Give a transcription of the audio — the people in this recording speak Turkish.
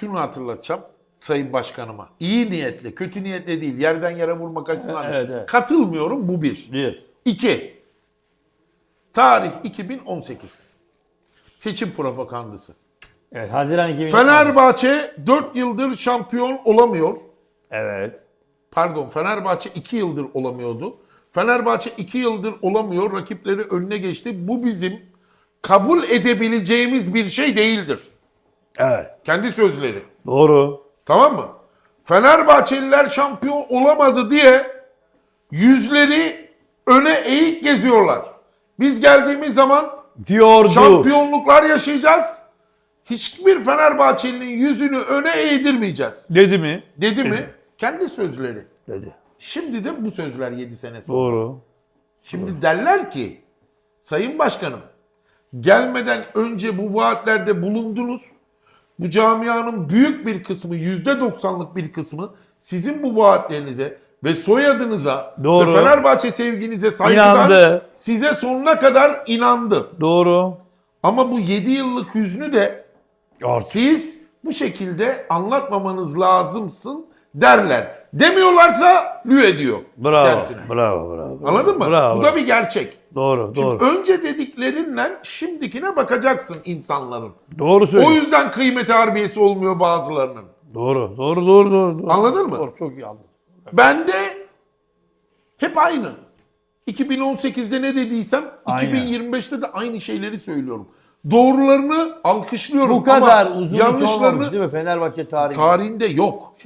Şunu hatırlatacağım Sayın Başkanıma. İyi niyetle, kötü niyetle değil, yerden yere vurmak açısından. Evet, evet. Katılmıyorum bu bir. Bir. İki. Tarih 2018. Seçim propagandası. Evet, Haziran 2000. Fenerbahçe 4 yıldır şampiyon olamıyor. Evet. Pardon Fenerbahçe 2 yıldır olamıyordu. Fenerbahçe 2 yıldır olamıyor. Rakipleri önüne geçti. Bu bizim kabul edebileceğimiz bir şey değildir. Evet. Kendi sözleri. Doğru. Tamam mı? Fenerbahçeliler şampiyon olamadı diye yüzleri öne eğik geziyorlar. Biz geldiğimiz zaman Diyordu. şampiyonluklar yaşayacağız. Hiçbir Fenerbahçelinin yüzünü öne eğdirmeyeceğiz. Dedi mi? Dedi mi? Kendi sözleri. Dedi. Şimdi de bu sözler 7 sene sonra. Doğru. Şimdi derler ki Sayın Başkanım gelmeden önce bu vaatlerde bulundunuz. Bu camianın büyük bir kısmı %90'lık bir kısmı sizin bu vaatlerinize ve soyadınıza Doğru. ve Fenerbahçe sevginize saygıdan İnandı. size sonuna kadar inandı. Doğru. Ama bu 7 yıllık hüznü de Artık. siz bu şekilde anlatmamanız lazımsın derler. Demiyorlarsa lü ediyor Bravo. kendisine. Bravo. Bravo. Anladın mı? Bravo. Bu da bir gerçek. Doğru. Şimdi Doğru. önce dediklerinden şimdikine bakacaksın insanların. Doğru O söylüyorsun. yüzden kıymeti harbiyesi olmuyor bazılarının. Doğru. Doğru. Doğru. Doğru. doğru. Anladın mı? Doğru. Çok iyi anladım. Ben de hep aynı. 2018'de ne dediysem Aynen. 2025'te de aynı şeyleri söylüyorum. Doğrularını alkışlıyorum Bu kadar ama uzun hiç olmamış yanlışlarını değil mi Fenerbahçe tarihinde? tarihinde yok.